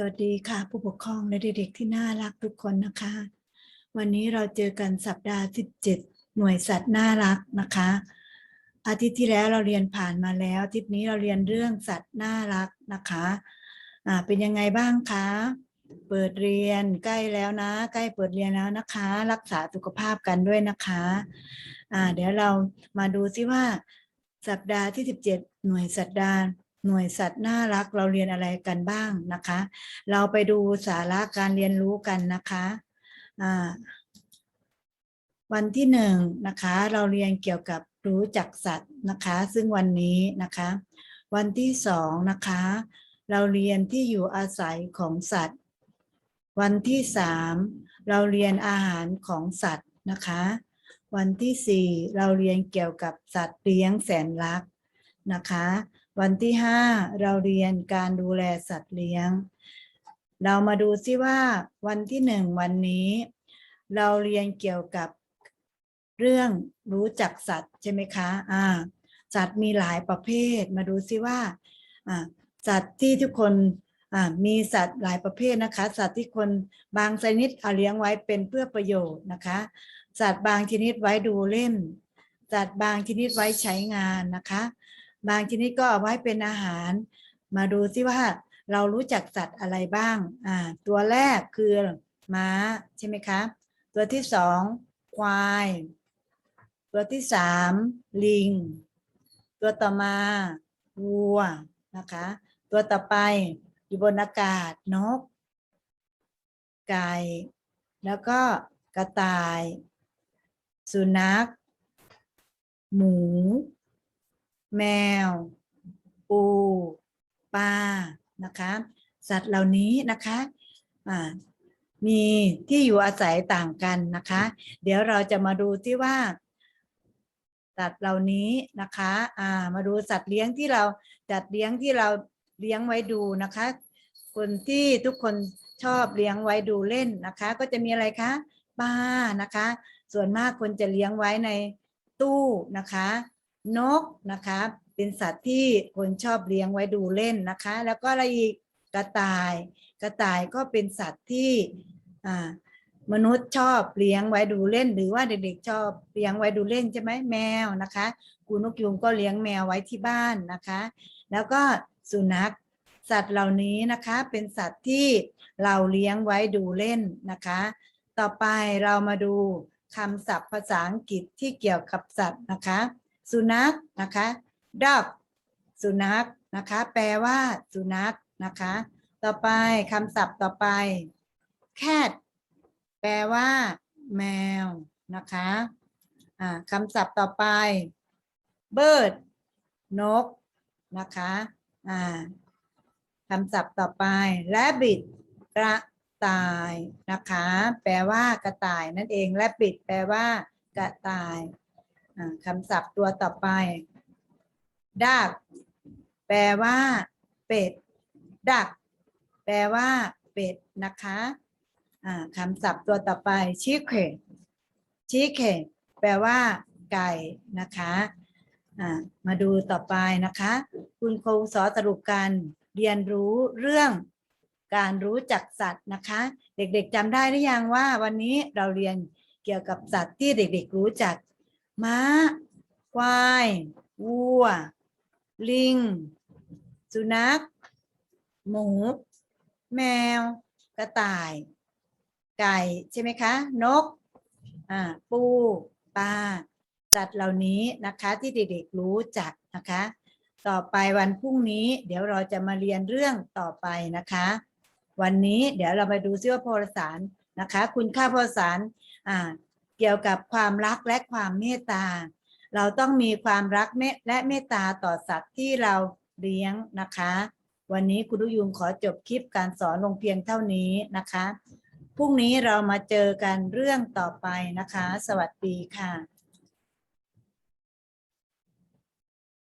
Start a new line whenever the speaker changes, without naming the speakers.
สวัสดีค่ะผู้ปกครองและเด็กๆที่น่ารักทุกคนนะคะ วันนี้เราเจอกันสัปดาห์ที่7หน่วยสัตว์น่ารักนะคะ อาทิตย์ที่แล้วเราเรียนผ่านมาแล้วอาทิตย์นี้เราเรียนเรื่องสัตว์น่ารักนะคะอ่าเป็นยังไงบ้างคะเปิดเรียนใกล้แล้วนะ ใกล้เปิดเรียนแล้วนะคะ รักษาสุขภาพกันด้วยนะคะอ่าเดี๋ยวเรามาดูซิว่า สัปดาห์ที่ 17 หน่วยสัตว์ดาน หน่วยสัตว์น่ารักเราเรียนอะไรกันบ้างนะคะ เราไปดูสาระการเรียนรู้กันนะคะวันที่หนึ่งนะคะ เราเรียนเกี่ยวกับรู้จักสัตว์นะคะ ซึ่งวันนี้นะคะ วันที่สองนะคะ เราเรียนที่อยู่อาศัยของสัตว์ วันที่สามเราเรียนอาหารของสัตว์นะคะ วันที่สี่เราเรียนเกี่ยวกับสัตว์เลี้ยงแสนรักนะคะ วันที่ห้าเราเรียนการดูแลสัตว์เลี้ยง เรามาดูซิว่าวันที่หนึ่งวันนี้ เราเรียนเกี่ยวกับเรื่องรู้จักสัตว์ใช่ไหมคะอ่าสัตว์มีหลายประเภท มาดูซิว่าอ่าสัตว์ที่ทุกคนมีสัตว์หลายประเภทนะคะ สัตว์ที่คนบางชนิดเอาเลี้ยงไว้เป็นเพื่อประโยชน์นะคะ สัตว์บางชนิดไว้ดูเล่น สัตว์บางชนิดไว้ใช้งานนะคะ บางชนิดก็เอาไว้เป็นอาหาร มาดูซิว่าเรารู้จักสัตว์อะไรบ้างอ่าตัวแรกคือม้าใช่ไหมคะ ตัวที่สองควาย ตัวที่สามลิง ตัวต่อมาวัวนะคะ ตัวต่อไปอยู่บนอากาศนก ไก่ แล้วก็กระต่าย สุนัข หมู แมว ปูปลานะคะ สัตว์เหล่านี้นะคะมีที่อยู่อาศัยต่างกันนะคะ เดี๋ยวเราจะมาดูที่ว่า สัตว์เหล่านี้นะคะอ่ามาดูสัตว์เลี้ยงที่เราจัดเลี้ยงที่เราเลี้ยงไว้ดูนะคะ คนที่ทุกคนชอบเลี้ยงไว้ดูเล่นนะคะ ก็จะมีอะไรคะปลานะคะ ส่วนมากคนจะเลี้ยงไว้ในตู้นะคะ นกนะคะ เป็นสัตว์ที่คนชอบเลี้ยงไว้ดูเล่นนะคะ แล้วก็อะไรอีกกระต่าย กระต่ายก็เป็นสัตว์ที่มนุษย์ชอบเลี้ยงไว้ดูเล่น หรือว่าเด็กๆชอบเลี้ยงไว้ดูเล่นใช่ไหมแมวนะคะครูนกยุงก็เลี้ยงแมวไว้ที่บ้านนะคะ แล้วก็สุนัขสัตว์เหล่านี้นะคะเป็นสัตว์ที่เราเลี้ยงไว้ดูเล่นนะคะ ต่อไปเรามาดูคำศัพท์ภาษาอังกฤษที่เกี่ยวกับสัตว์นะคะ สุนัขนะคะ dog สุนัขนะคะ แปลว่าสุนัขนะคะ ต่อไปคำศัพท์ต่อไป cat แปลว่า แมวนะคะอ่าคำศัพท์ต่อไป bird นกนะคะอ่าคำศัพท์ต่อไป rabbit กระต่ายนะคะ แปลว่ากระต่ายนั่นเอง rabbit แปลว่ากระต่าย คำศัพท์ตัวต่อไป duck แปลว่า เป็ด duck แปลว่า เป็ดนะคะคำศัพท์ตัวต่อไป chicken chicken แปลว่า ไก่นะคะมาดูต่อไปนะคะ คุณครูสอนสรุปการเรียนรู้เรื่องการรู้จักสัตว์นะคะ เด็กๆจำได้หรือยังว่าวันนี้เราเรียนเกี่ยวกับสัตว์ที่เด็กๆรู้จัก ม้า ควาย วัว ลิง สุนัข หมู แมว กระต่าย ไก่ ใช่ไหมคะ นก อ่า ปู ปลา สัตว์เหล่านี้นะคะที่เด็กๆรู้จักนะคะ ต่อไปวันพรุ่งนี้ เดี๋ยวเราจะมาเรียนเรื่องต่อไปนะคะ วันนี้เดี๋ยวเราไปดูซิว่าพลสารนะคะ คุณค่าพลสารอ่า เกี่ยวกับความรักและความเมตตา เราต้องมีความรักและเมตตาต่อสัตว์ที่เราเลี้ยงนะคะ วันนี้คุณดุยุงขอจบคลิปการสอนลงเพียงเท่านี้นะคะพรุ่งนี้เรามาเจอกันเรื่องต่อไปนะคะ สวัสดีค่ะ